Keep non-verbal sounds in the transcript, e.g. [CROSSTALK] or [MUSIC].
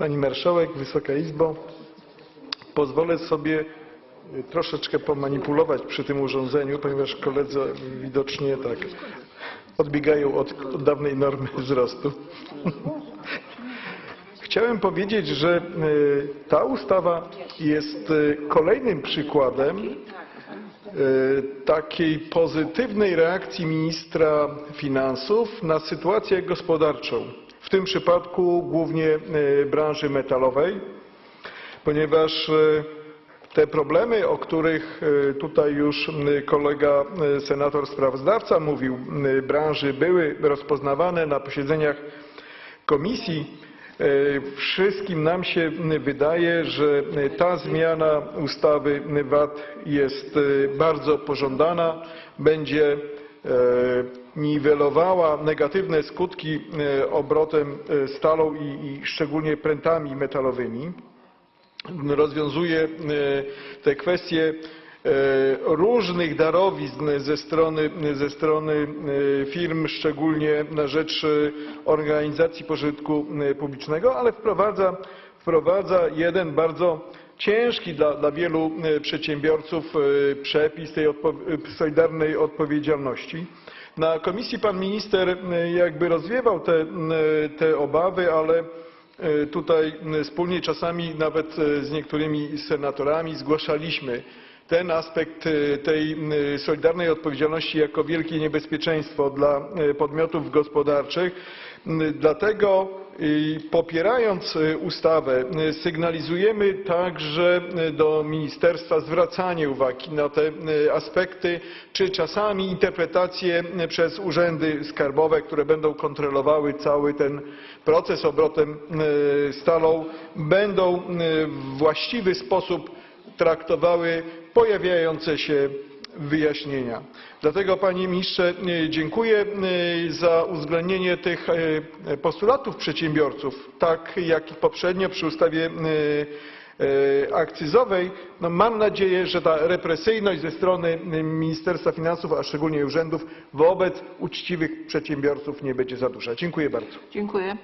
Pani Marszałek, Wysoka Izbo, pozwolę sobie y, troszeczkę pomanipulować przy tym urządzeniu, ponieważ koledzy widocznie tak odbiegają od, od dawnej normy wzrostu. [LAUGHS] Chciałem powiedzieć, że y, ta ustawa jest y, kolejnym przykładem takiej pozytywnej reakcji ministra finansów na sytuację gospodarczą, w tym przypadku głównie y, branży metalowej, ponieważ y, te problemy, o których y, tutaj już kolega senator sprawozdawca mówił, branży były rozpoznawane na posiedzeniach komisji. E, Wszystkim nam się wydaje, że ta zmiana ustawy VAT jest e, bardzo pożądana, będzie e, niwelowała negatywne skutki e, obrotem e, stalą i, szczególnie prętami metalowymi. Rozwiązuje e, te kwestie e, różnych darowizn ze strony, ze strony e, firm, szczególnie na rzecz e, organizacji pożytku e, publicznego, ale wprowadza, wprowadza jeden bardzo ciężki dla, dla wielu e, przedsiębiorców e, przepis tej odpo- e, solidarnej odpowiedzialności. Na komisji pan minister jakby rozwiewał te, te obawy, ale Tutaj wspólnie czasami nawet z niektórymi senatorami zgłaszaliśmy ten aspekt e, tej m, solidarnej odpowiedzialności jako wielkie niebezpieczeństwo dla e, podmiotów gospodarczych. Dlatego popierając ustawę sygnalizujemy także do ministerstwa zwracanie uwagi na te aspekty, czy czasami interpretacje przez urzędy skarbowe, które będą kontrolowały cały ten proces obrotem stalą, będą w właściwy sposób traktowały pojawiające się wyjaśnienia. Dlatego panie ministrze e, dziękuję e, za uwzględnienie tych e, postulatów przedsiębiorców, tak jak i poprzednio przy ustawie akcyzowej. No mam nadzieję, że ta represyjność ze strony Ministerstwa Finansów, a szczególnie urzędów wobec uczciwych przedsiębiorców nie będzie za duża. Dziękuję bardzo. Dziękuję.